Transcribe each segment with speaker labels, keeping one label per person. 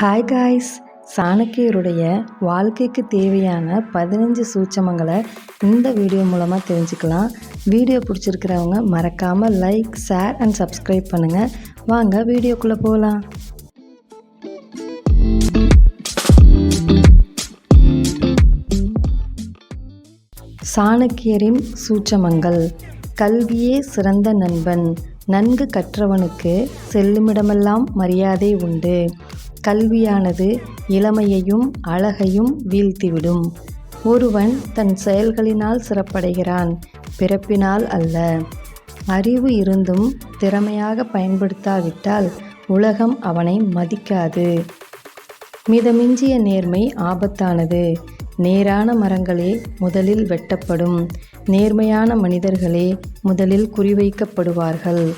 Speaker 1: Hi guys சாணக்கியருடைய வாழ்க்கைக்கு தேவையான பதினஞ்சு சூட்சமங்களை இந்த வீடியோ மூலமாக தெரிஞ்சுக்கலாம். வீடியோ பிடிச்சிருக்கிறவங்க மறக்காமல் லைக் ஷேர் அண்ட் சப்ஸ்கிரைப் பண்ணுங்கள் வாங்க வீடியோக்குள்ளே போகலாம் சாணக்கியரின் சூட்சமங்கள். கல்வியே சிறந்த நண்பன். நன்கு கற்றவனுக்கு செல்லுமிடமெல்லாம் மரியாதை உண்டு. கல்வியானது இளமையையும் அழகையும் வீழ்த்திவிடும். ஒருவன் தன் செயல்களினால் சிறப்படைகிறான் பிறப்பினால் அல்ல. அறிவு இருந்தும் திறமையாக பயன்படுத்தாவிட்டால் உலகம் அவனை மதிக்காது. மிதமிஞ்சிய நேர்மை ஆபத்தானது. நேரான மரங்களே முதலில் வெட்டப்படும். நேர்மையான மனிதர்களே முதலில் குறிவைக்கப்படுவார்கள்.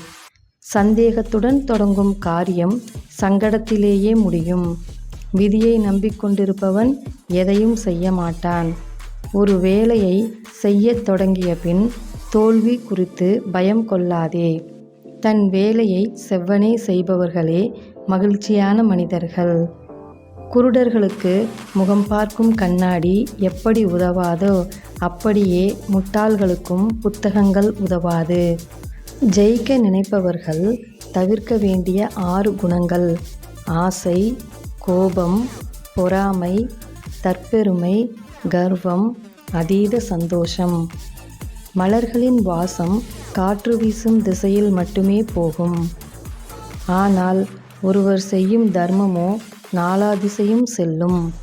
Speaker 1: சந்தேகத்துடன் தொடங்கும் காரியம் சங்கடத்திலேயே முடியும். விதியை நம்பிக்கொண்டிருப்பவன் எதையும் செய்ய மாட்டான் ஒரு வேலையை செய்யத் தொடங்கிய பின் தோல்வி குறித்து பயம் கொள்ளாதே. தன் வேலையை செவ்வனே செய்பவர்களே மகிழ்ச்சியான மனிதர்கள். குருடர்களுக்கு முகம் பார்க்கும் கண்ணாடி எப்படி உதவாதோ அப்படியே முட்டாள்களுக்கும் புத்தகங்கள் உதவாது. ஜெயிக்க நினைப்பவர்கள் தவிர்க்க வேண்டிய ஆறு குணங்கள். ஆசை கோபம் பொறாமை தற்பெருமை கர்வம் அதீத சந்தோஷம். மலர்களின் வாசம் காற்று வீசும் திசையில் மட்டுமே போகும். ஆனால் ஒருவர் செய்யும் தர்மமோ நாலா திசையும் செல்லும்.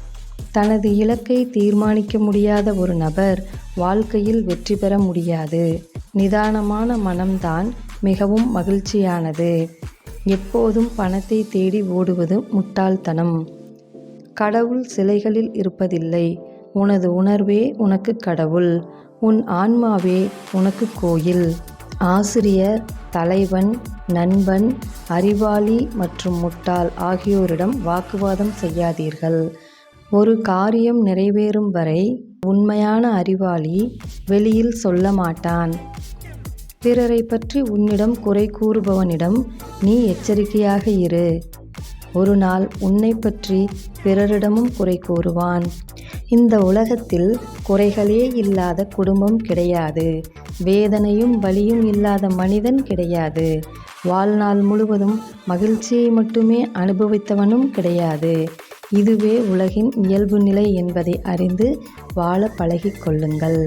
Speaker 1: தனது இலக்கை தீர்மானிக்க முடியாத ஒரு நபர் வாழ்க்கையில் வெற்றி பெற முடியாது. நிதானமான மனம்தான் மிகவும் மகிழ்ச்சியானது. எப்போதும் பணத்தை தேடி ஓடுவது முட்டாள்தனம். கடவுள் சிலைகளில் இருப்பதில்லை. உனது உணர்வே உனக்கு கடவுள். உன் ஆன்மாவே உனக்கு கோயில். ஆசிரியர் தலைவன் நண்பன் அறிவாளி மற்றும் முட்டாள் ஆகியோரிடம் வாக்குவாதம் செய்யாதீர்கள். ஒரு காரியம் நிறைவேறும் வரை உண்மையான அறிவாளி வெளியில் சொல்ல மாட்டான். பிறரை பற்றி உன்னிடம் குறை கூறுபவனிடம் நீ எச்சரிக்கையாக இரு. ஒரு நாள் உன்னை பற்றி பிறரிடமும் குறை கூறுவான். இந்த உலகத்தில் குறைகளே இல்லாத குடும்பம் கிடையாது. வேதனையும் வலியும் இல்லாத மனிதன் கிடையாது. வாழ்நாள் முழுவதும் மகிழ்ச்சியை மட்டுமே அனுபவித்தவனும் கிடையாது. இதுவே உலகின் இயல்பு நிலை என்பதை அறிந்து வாழ பழகிக் கொள்ளுங்கள்.